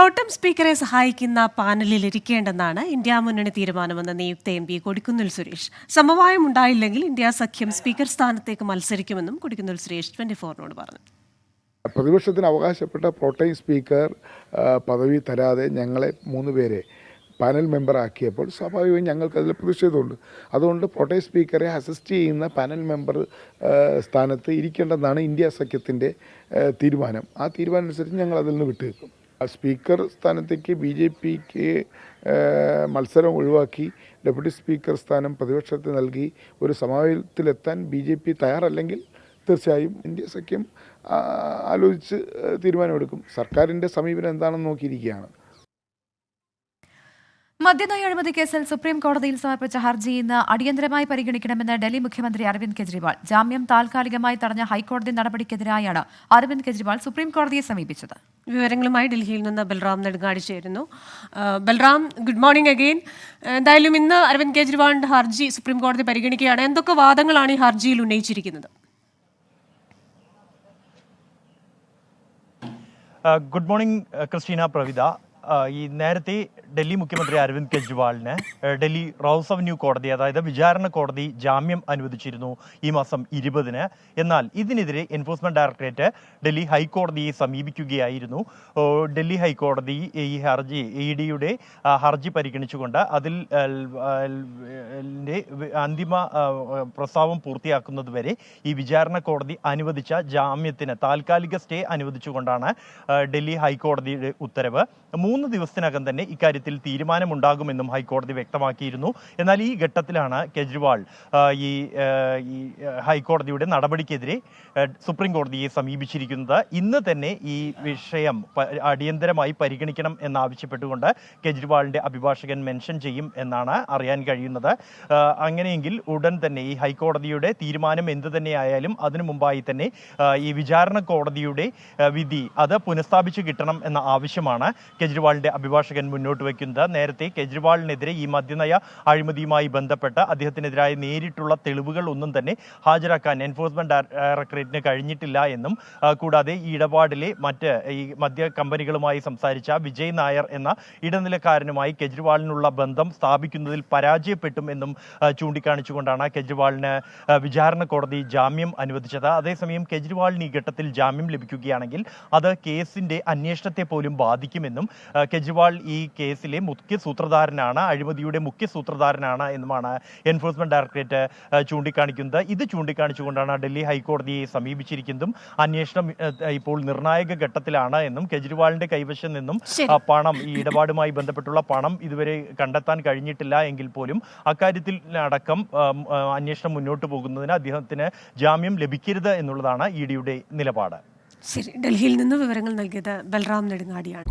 Pro tem സ്പീക്കറെ സഹായിക്കുന്ന പാനലിൽ ഇരിക്കേണ്ടെന്നാണ് ഇന്ത്യ മുന്നണി തീരുമാനമെന്ന് നിയുക്ത എം പി കൊടിക്കുന്നിൽ സുരേഷ്. സമവായം ഉണ്ടായില്ലെങ്കിൽ ഇന്ത്യ സഖ്യം സ്പീക്കർ സ്ഥാനത്തേക്ക് മത്സരിക്കുമെന്നും കൊടിക്കുന്നിൽ സുരേഷ് ട്വന്റി ഫോറിനോട് പറഞ്ഞു. പ്രതിപക്ഷത്തിന് അവകാശപ്പെട്ട പ്രോട്ടൈം സ്പീക്കർ പദവി തരാതെ ഞങ്ങളെ മൂന്ന് പേരെ പാനൽ മെമ്പറാക്കിയപ്പോൾ സ്വാഭാവികമായും ഞങ്ങൾക്കതിൽ പ്രതിഷേധമുണ്ട്. അതുകൊണ്ട് പ്രോട്ടൈം സ്പീക്കറെ അസിസ്റ്റ് ചെയ്യുന്ന പാനൽ മെമ്പർ സ്ഥാനത്ത് ഇരിക്കേണ്ടെന്നാണ് ഇന്ത്യ സഖ്യത്തിന്റെ തീരുമാനം. ആ തീരുമാനം അനുസരിച്ച് ഞങ്ങൾ അതിൽ നിന്ന് വിട്ടുനിൽക്കും. സ്പീക്കർ സ്ഥാനത്തേക്ക് ബി ജെ പിക്ക് മത്സരം ഒഴിവാക്കി ഡെപ്യൂട്ടി സ്പീക്കർ സ്ഥാനം പ്രതിപക്ഷത്തിന് നൽകി ഒരു സമാവേശത്തിലെത്താൻ ബി ജെ പി തയ്യാറല്ലെങ്കിൽ തീർച്ചയായും ഇന്ത്യ സഖ്യം ആലോചിച്ച് തീരുമാനമെടുക്കും. സർക്കാരിന്റെ സമീപനം എന്താണെന്ന് നോക്കിയിരിക്കുകയാണ്. മദ്യനയ അഴിമതി കേസിൽ സുപ്രീം കോടതിയിൽ സമർപ്പിച്ച ഹർജി ഇന്ന് അടിയന്തരമായി പരിഗണിക്കണമെന്ന് ഡൽഹി മുഖ്യമന്ത്രി അരവിന്ദ് കെജ്രിവാൾ. ജാമ്യം താൽക്കാലികമായി തടഞ്ഞ ഹൈക്കോടതി നടപടിക്കെതിരായാണ് അരവിന്ദ് കെജ്രിവാൾ സുപ്രീം കോടതിയെ സമീപിച്ചത്. വിവരങ്ങളുമായി ഡൽഹിയിൽ നിന്ന് ബൽറാം നെടുങ്ങാടി ചേരുന്നു. ബൽറാം ഗുഡ് മോർണിംഗ് അഗെയിൻ എന്തായാലും ഇന്ന് അരവിന്ദ് കെജ്രിവാളിന്റെ ഹർജി സുപ്രീം കോടതി പരിഗണിക്കുകയാണ്. എന്തൊക്കെ വാദങ്ങളാണ് ഈ ഹർജിയിൽ ഉന്നയിച്ചിരിക്കുന്നത്? Good morning Christina Pravitha. ഈ നേരത്തെ ഡൽഹി മുഖ്യമന്ത്രി അരവിന്ദ് കെജ്രിവാളിന് ഡൽഹി റൌസ് അവന്യൂ കോടതി അതായത് വിചാരണ കോടതി ജാമ്യം അനുവദിച്ചിരുന്നു ഈ മാസം ഇരുപതിന്. എന്നാൽ ഇതിനെതിരെ എൻഫോഴ്സ്മെന്റ് ഡയറക്ടറേറ്റ് ഡൽഹി ഹൈക്കോടതിയെ സമീപിക്കുകയായിരുന്നു. ഡൽഹി ഹൈക്കോടതി ഈ ഹർജി ഇ ഡിയുടെ ഹർജി പരിഗണിച്ചുകൊണ്ട് അതിൽ അന്തിമ പ്രസ്താവം പൂർത്തിയാക്കുന്നതുവരെ ഈ വിചാരണ കോടതി അനുവദിച്ച ജാമ്യത്തിന് താൽക്കാലിക സ്റ്റേ അനുവദിച്ചുകൊണ്ടാണ് ഡൽഹി ഹൈക്കോടതിയുടെ ഉത്തരവ്. മൂന്ന് ദിവസത്തിനകം തന്നെ ഇക്കാര്യത്തിൽ തീരുമാനമുണ്ടാകുമെന്നും ഹൈക്കോടതി വ്യക്തമാക്കിയിരുന്നു. എന്നാൽ ഈ ഘട്ടത്തിലാണ് കെജ്രിവാൾ ഈ ഹൈക്കോടതിയുടെ നടപടിക്കെതിരെ സുപ്രീം കോടതിയെ സമീപിച്ചിരിക്കുന്നത്. ഇന്ന് തന്നെ ഈ വിഷയം അടിയന്തരമായി പരിഗണിക്കണം എന്നാവശ്യപ്പെട്ടുകൊണ്ട് കെജ്രിവാളിന്റെ അഭിഭാഷകൻ മെൻഷൻ ചെയ്യും എന്നാണ് അറിയാൻ കഴിയുന്നത്. അങ്ങനെയെങ്കിൽ ഉടൻ തന്നെ ഈ ഹൈക്കോടതിയുടെ തീരുമാനം എന്ത് തന്നെയായാലും അതിനു മുമ്പായി തന്നെ ഈ വിചാരണ കോടതിയുടെ വിധി അത് പുനഃസ്ഥാപിച്ചു കിട്ടണം എന്ന ആവശ്യമാണ് കെജ്രിവാളിന്റെ അഭിഭാഷകൻ മുന്നോട്ട് വയ്ക്കുന്നത്. നേരത്തെ കെജ്രിവാളിനെതിരെ ഈ മദ്യനയ അഴിമതിയുമായി ബന്ധപ്പെട്ട് അദ്ദേഹത്തിനെതിരായ നേരിട്ടുള്ള തെളിവുകൾ ഒന്നും തന്നെ ഹാജരാക്കാൻ എൻഫോഴ്സ്മെന്റ് ഡയറക്ടറേറ്റിന് കഴിഞ്ഞിട്ടില്ല എന്നും കൂടാതെ ഈ ഇടപാടിലെ മറ്റ് ഈ മദ്യ കമ്പനികളുമായി സംസാരിച്ച വിജയ് നായർ എന്ന ഇടനിലക്കാരനുമായി കേജ്രിവാളിനുള്ള ബന്ധം സ്ഥാപിക്കുന്നതിൽ പരാജയപ്പെട്ടും എന്നും ചൂണ്ടിക്കാണിച്ചുകൊണ്ടാണ് കെജ്രിവാളിന് വിചാരണ കോടതി ജാമ്യം അനുവദിച്ചത്. അതേസമയം കെജ്രിവാളിന് ഈ ഘട്ടത്തിൽ ജാമ്യം ലഭിക്കുകയാണെങ്കിൽ അത് കേസിന്റെ അന്വേഷണത്തെ പോലും ബാധിക്കുമെന്നും കെജ്രിവാൾ ഈ കേസിലെ മുഖ്യ സൂത്രധാരനാണ് അഴിമതിയുടെ മുഖ്യ സൂത്രധാരനാണ് എന്നുമാണ് എൻഫോഴ്സ്മെന്റ് ഡയറക്ടറേറ്റ് ചൂണ്ടിക്കാണിക്കുന്നത്. ഇത് ചൂണ്ടിക്കാണിച്ചുകൊണ്ടാണ് ഡൽഹി ഹൈക്കോടതിയെ സമീപിച്ചിരിക്കുന്നതും അന്വേഷണം ഇപ്പോൾ നിർണായക ഘട്ടത്തിലാണ് എന്നും കെജ്രിവാളിന്റെ കൈവശം നിന്നും പണം ഈ ഇടപാടുമായി ബന്ധപ്പെട്ടുള്ള പണം ഇതുവരെ കണ്ടെത്താൻ കഴിഞ്ഞിട്ടില്ല എങ്കിൽ പോലും അക്കാര്യത്തിൽ അടക്കം അന്വേഷണം മുന്നോട്ട് പോകുന്നതിന് അദ്ദേഹത്തിന് ജാമ്യം ലഭിക്കരുത് എന്നുള്ളതാണ് ഇ ഡിയുടെ നിലപാട്. ശരി ഡൽഹിയിൽ നിന്ന് വിവരങ്ങൾ നൽകിയത് ബൽറാം നെടുങ്ങാടിയാണ്.